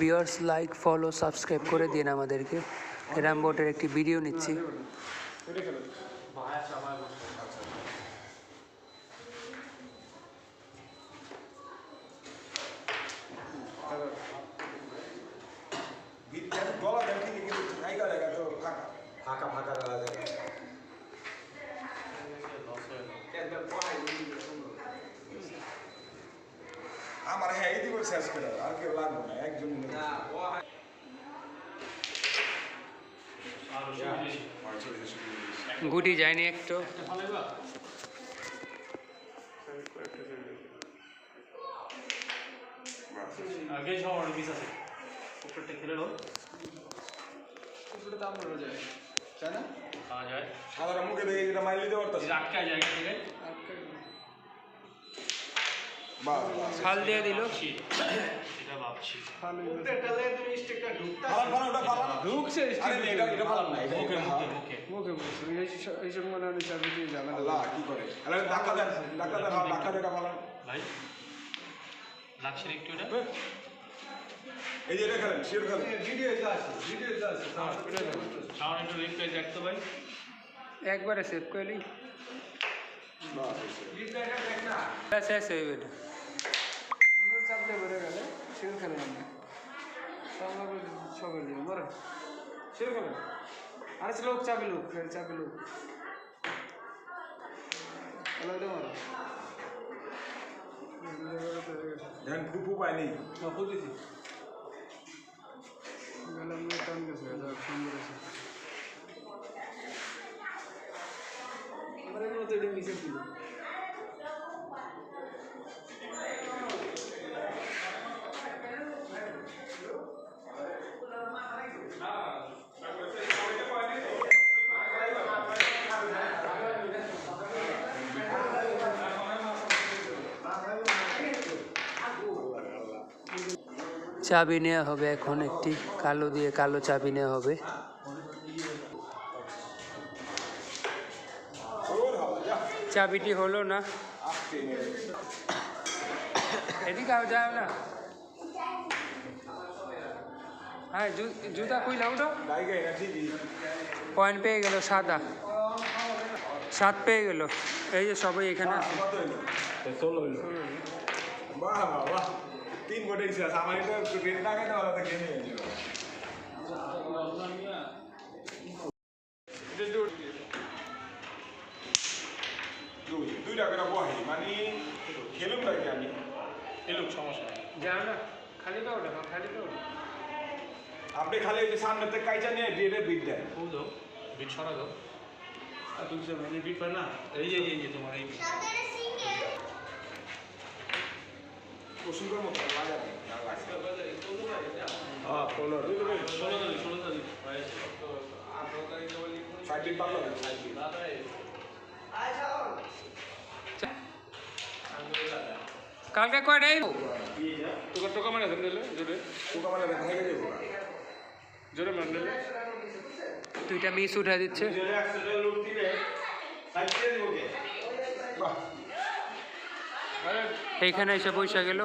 বিয়ার্স like follow subscribe করে দিন আমাদেরকে। র্যাম বোটের একটি ভিডিও নিচ্ছি। ফাঁকা। ফাঁকা আমার হ্যাঁ এই দিব শেষ করে আর কেউ লাগবে না একজন গুটি যায়নি একটু। আগে সবার মিস আছে। উপরটা খেলে নো উপরে দাম পড়ে যায় তাই না? খাওয়া যায়। সাধারণ মুখে দেখে মাইল দিতে পারতো আটকে বাহ। খাল দিয়ে দিল ঢুকছে না মুখে মুখে এইসব মনে হয় চাবি দিয়ে কি করে হ্যাঁ, না এটা এই যে এটা সাউন্ড একটু রিপ্লাই দেখতো ভাই একবারে সেভ করলি বাহ, শেষ হয়ে গেল চাপতে বেড়ে গেলে শির খেলে আমরা সামনে করে সবাই দিয়ে মরে। শির খেলে আরে লোক চাপি লোক চাপি লোক। এটা মারো। দেখেন ফুপু পায়নি গেলাম টান গেছে সুন্দর আছে আমার মতো এটা নিচে দিল। চাবি নেওয়া হবে এখন একটি কালো দিয়ে কালো চাবি নেওয়া হবে। চাবিটি হলো না। এদিকে যাও না। হ্যাঁ জুতা খুইলা জায়গায় পয়েন্ট পেয়ে গেল সাদা। সাত পেয়ে গেল। এই যে সবাই এখানে আছে। বাহ বাহ বাহ তিন গোটে শেষ আমার এটা ট্রেন টাকা দেওয়া তো কিনে নিয়েছিল দুই দুইটা করে বহাই মানে খেলুম নাকি আমি এলুক সমস্যা যাও না খালি পাও না খালি পাও না আপনি খালি ওই যে সামনে থেকে কাইচা নিয়ে বিয়েটা বিট দেন দাও বিট সরা দাও আর তুমি মানে বিট পায় না এই যে এই যে তোমার এই ওষুধের মতো দিন কালকে কয়টাই তোকে টোকা মানে দিলে জোরে গেছে পোকা জোরে মানে দুইটা মিস উঠে দিচ্ছে। বাহ এই এসে পয়সা গুলো।